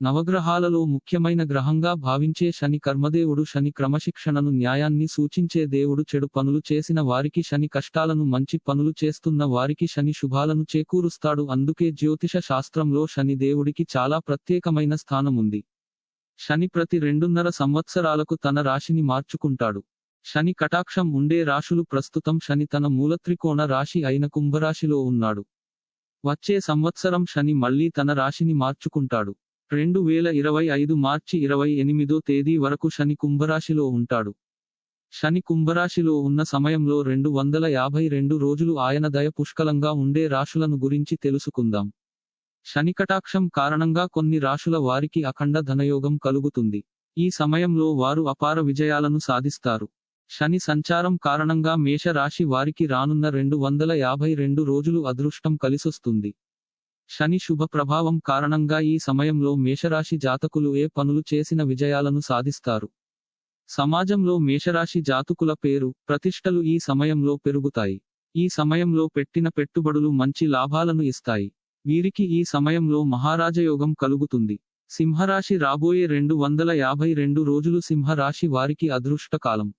నవగ్రహాలలో ముఖ్యమైన గ్రహంగా భావించే శని కర్మదేవుడు శని క్రమశిక్షణను న్యాయాన్ని సూచించే దేవుడు చెడు పనులు చేసిన వారికి శని కష్టాలను మంచి పనులు చేస్తున్న వారికి శని శుభాలను చేకూరుస్తాడు. అందుకే జ్యోతిష శాస్త్రంలో శని దేవుడికి చాలా ప్రత్యేకమైన స్థానముంది. శని ప్రతి రెండున్నర సంవత్సరాలకు తన రాశిని మార్చుకుంటాడు. శని కటాక్షం ఉండే రాశులు ప్రస్తుతం శని తన మూలత్రికోణ రాశి అయిన కుంభరాశిలో ఉన్నాడు. వచ్చే సంవత్సరం శని మళ్ళీ తన రాశిని మార్చుకుంటాడు. రెండు వేల ఇరవై ఐదు మార్చి ఇరవై ఎనిమిదో తేదీ వరకు శని కుంభరాశిలో ఉంటాడు. శని కుంభరాశిలో ఉన్న సమయంలో రెండు వందల యాభై రెండు రోజులు ఆయన దయ పుష్కలంగా ఉండే రాశులను గురించి తెలుసుకుందాం. శని కటాక్షం కారణంగా కొన్ని రాశుల వారికి అఖండ ధనయోగం కలుగుతుంది. ఈ సమయంలో వారు అపార విజయాలను సాధిస్తారు. శని సంచారం కారణంగా మేష రాశి వారికి రానున్న రెండు వందల యాభై రెండు రోజులు అదృష్టం కలిసొస్తుంది. శని శుభ ప్రభావం కారణంగా ఈ సమయంలో మేషరాశి జాతకులు ఏ పనులు చేసిన విజయాలను సాధిస్తారు? సమాజంలో మేషరాశి జాతకుల పేరు ప్రతిష్టలు ఈ సమయంలో పెరుగుతాయి. ఈ సమయంలో పెట్టిన పెట్టుబడులు మంచి లాభాలను ఇస్తాయి. వీరికి ఈ సమయంలో మహారాజయోగం కలుగుతుంది. సింహరాశి రాబోయే రెండు వందల యాభై రెండు రోజులు సింహరాశి వారికి అదృష్టకాలం.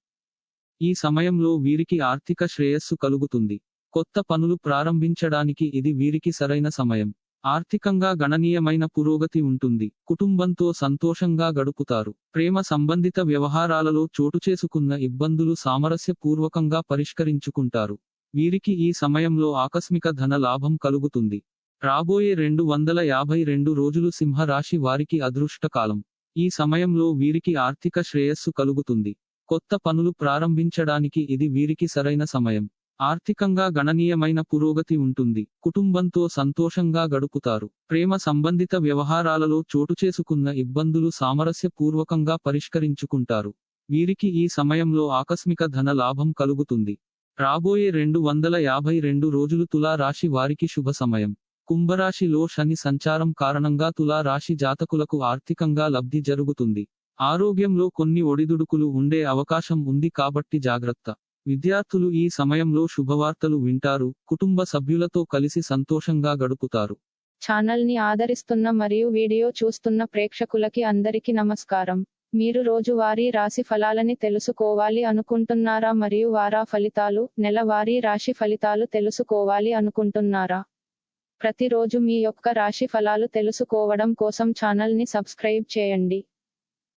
ఈ సమయంలో వీరికి ఆర్థిక శ్రేయస్సు కలుగుతుంది. కొత్త పనులు ప్రారంభించడానికి ఇది వీరికి సరైన సమయం. ఆర్థికంగా గణనీయమైన పురోగతి ఉంటుంది. కుటుంబంతో సంతోషంగా గడుపుతారు. ప్రేమ సంబంధిత వ్యవహారాలలో చోటు చేసుకున్న ఇబ్బందులు సామరస్యపూర్వకంగా పరిష్కరించుకుంటారు. వీరికి ఈ సమయంలో ఆకస్మిక ధన లాభం కలుగుతుంది. రాబోయే రెండు వందల యాభై రెండు రోజులు సింహరాశి వారికి అదృష్టకాలం. ఈ సమయంలో వీరికి ఆర్థిక శ్రేయస్సు కలుగుతుంది. కొత్త పనులు ప్రారంభించడానికి ఇది వీరికి సరైన సమయం. ఆర్థికంగా గణనీయమైన పురోగతి ఉంటుంది. కుటుంబంతో సంతోషంగా గడుపుతారు. ప్రేమ సంబంధిత వ్యవహారాలలో చోటు చేసుకున్న ఇబ్బందులు సామరస్యపూర్వకంగా పరిష్కరించుకుంటారు. వీరికి ఈ సమయంలో ఆకస్మిక ధన లాభం కలుగుతుంది. రాబోయే రెండు వందల యాభై రెండు రోజులు తులా రాశి వారికి శుభ సమయం. కుంభరాశిలో శని సంచారం కారణంగా తులా రాశి జాతకులకు ఆర్థికంగా లబ్ధి జరుగుతుంది. ఆరోగ్యంలో కొన్ని ఒడిదుడుకులు ఉండే అవకాశం ఉంది కాబట్టి జాగ్రత్త. విద్యార్థులు ఈ సమయంలో శుభవార్తలు వింటారు కుటుంబ సభ్యులతో కలిసి సంతోషంగా గడుపుతారు. ఛానల్ని ఆదరిస్తున్న మరియు వీడియో చూస్తున్న ప్రేక్షకులకి అందరికీ నమస్కారం. మీరు రోజువారీ రాశి ఫలాలని తెలుసుకోవాలి అనుకుంటున్నారా మరియు వారా ఫలితాలు నెలవారీ రాశి ఫలితాలు తెలుసుకోవాలి అనుకుంటున్నారా? ప్రతిరోజు మీ యొక్క రాశి ఫలాలు తెలుసుకోవడం కోసం ఛానల్ని సబ్స్క్రైబ్ చేయండి.